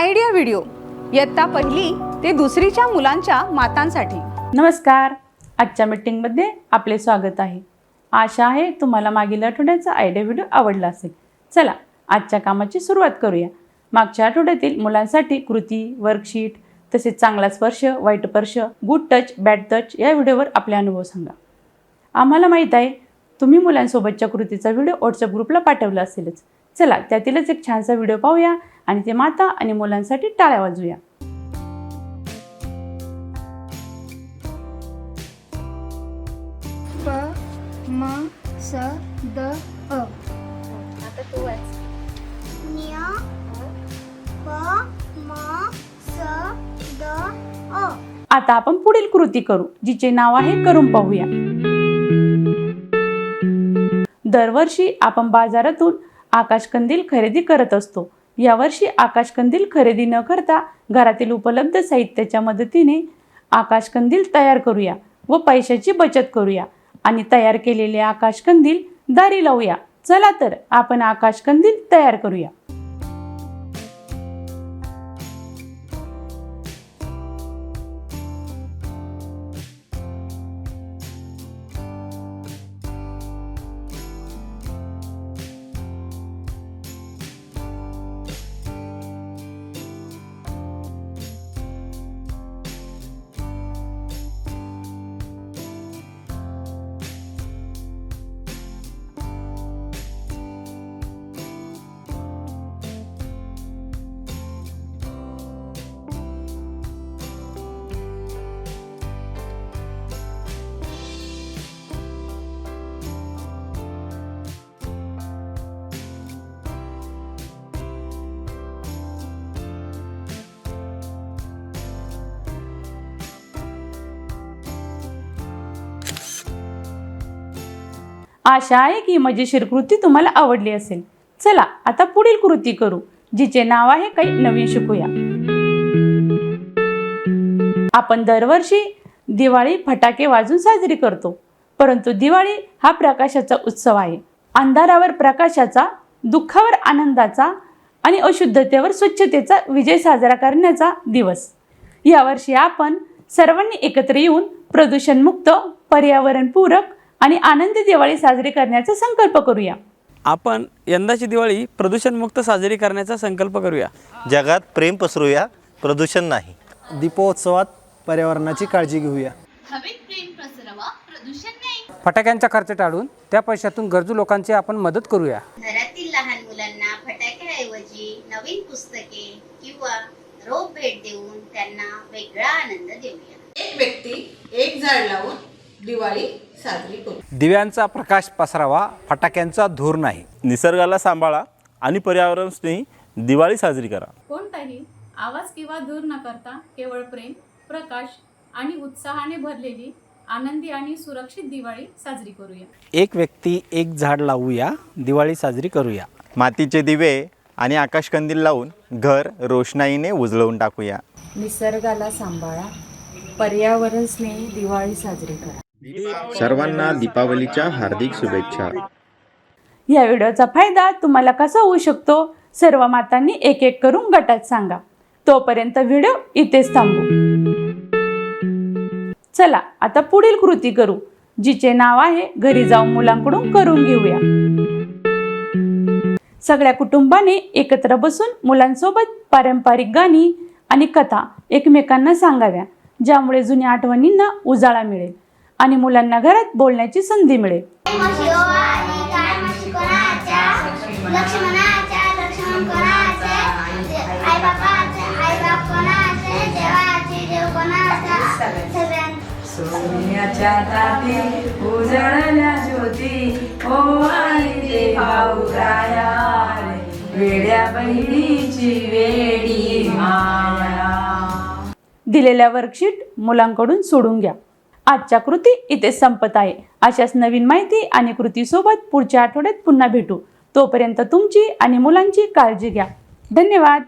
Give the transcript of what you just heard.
Idea video. इयत्ता पहिली ते दुसरीच्या मुलांच्या मातांसाठी. नमस्कार. आजच्या मीटिंगमध्ये आपले स्वागत आहे. आशा आहे तुम्हाला मागील आठवड्याचा आयडिया व्हिडिओ आवडला असेल. चला आजच्या कामाची सुरुवात करूया. मागच्या आठवड्यातील मुलांसाठी कृती वर्कशीट तसेच चांगला स्पर्श वाईट स्पर्श गुड टच बॅड टच या व्हिडिओवर आपले अनुभव सांगा. आम्हाला माहीत आहे तुम्ही मुलांसोबतच्या कृतीचा व्हिडिओ व्हॉट्सअप ग्रुपला पाठवला असेलच. चला त्यातीलच एक छानसा व्हिडिओ पाहूया. आणि ते माता आणि मुलांसाठी टाळ्या वाजूया प म स द अ. आता तू वाच. न्य प म स द अ. आता आपण पुढील कृती करू जिचे नाव आहे करून पाहूया. दरवर्षी आपण बाजारातून आकाशकंदील खरेदी करत असतो. यावर्षी आकाशकंदील खरेदी न करता घरातील उपलब्ध साहित्याच्या मदतीने आकाशकंदील तयार करूया व पैशाची बचत करूया. आणि तयार केलेले आकाशकंदील दारी लावूया. चला तर आपण आकाशकंदील तयार करूया. आशा आहे की मजेशीर कृती तुम्हाला आवडली असेल. चला आता पुढील कृती करू जिचे नाव आहे काही नवीन शिकूया. आपण दरवर्षी दिवाळी फटाके वाजून साजरी करतो परंतु दिवाळी हा प्रकाशाचा उत्सव आहे. अंधारावर प्रकाशाचा दुःखावर आनंदाचा आणि अशुद्धतेवर स्वच्छतेचा विजय साजरा करण्याचा दिवस. यावर्षी आपण सर्वांनी एकत्र येऊन प्रदूषणमुक्त पर्यावरणपूरक आणि आनंदी दिवाळी साजरी करण्याचा संकल्प करूया. आपण यंदाची दिवाळी प्रदूषणमुक्त साजरी करण्याचा संकल्प करूया. जगात प्रेम पसरूया प्रदूषण नाही. दीपोत्सवात पर्यावरणाची काळजी घेऊया. फटाक्यांचा खर्च टाळून त्या पैशातून गरजू लोकांची आपण मदत करूया. घरातील लहान मुलांना फटाक्याऐवजी नवीन पुस्तके किंवा रोप भेट देऊन त्यांना वेगळा आनंद देऊया. एक व्यक्ती एक झाड लावून दिवाळी साजरी करू. दिव्यांचा प्रकाश पसरावा फटाक्यांचा धूर नाही. निसर्गाला सांभाळा आणि पर्यावरण स्नेही दिवाळी साजरी करा. कोणताही आवाज किंवा दूर न करता केवळ प्रेम प्रकाश आणि उत्साहाने भरलेली आनंदी आणि सुरक्षित दिवाळी साजरी करूया. एक व्यक्ती एक झाड लावूया दिवाळी साजरी करूया. मातीचे दिवे आणि आकाशकंदील लावून घर रोषणाईने उजळवून टाकूया. निसर्गाला सांभाळा पर्यावरण स्नेही दिवाळी साजरी करा. सर्वांना दीपावलीच्या हार्दिक शुभेच्छा. या व्हिडिओचा फायदा तुम्हाला कसा होऊ शकतो सर्व मातांनी एक एक करून गटात सांगा. तोपर्यंत व्हिडिओ इथेच थांबू. चला आता पुढील कृती करू जिचे नाव आहे घरी जाऊन मुलांकडून करून घेऊया. सगळ्या कुटुंबाने एकत्र बसून मुलांसोबत पारंपरिक गाणी आणि कथा एकमेकांना सांगाव्या ज्यामुळे जुन्या आठवणींना उजाळा मिळेल. आणि मुलांना घरात बोलण्याची संधी मिळेल. सोन्याच्या उजळल्या ज्योती आई ते वेड्या बहिणीची वेडी माया. दिलेल्या वर्कशीट मुलांकडून सोडून घ्या. आजच्या कृती इथे संपत आहे. अशाच नवीन माहिती आणि कृतीसोबत पुढच्या आठवड्यात पुन्हा भेटू. तोपर्यंत तुमची आणि मुलांची काळजी घ्या. धन्यवाद.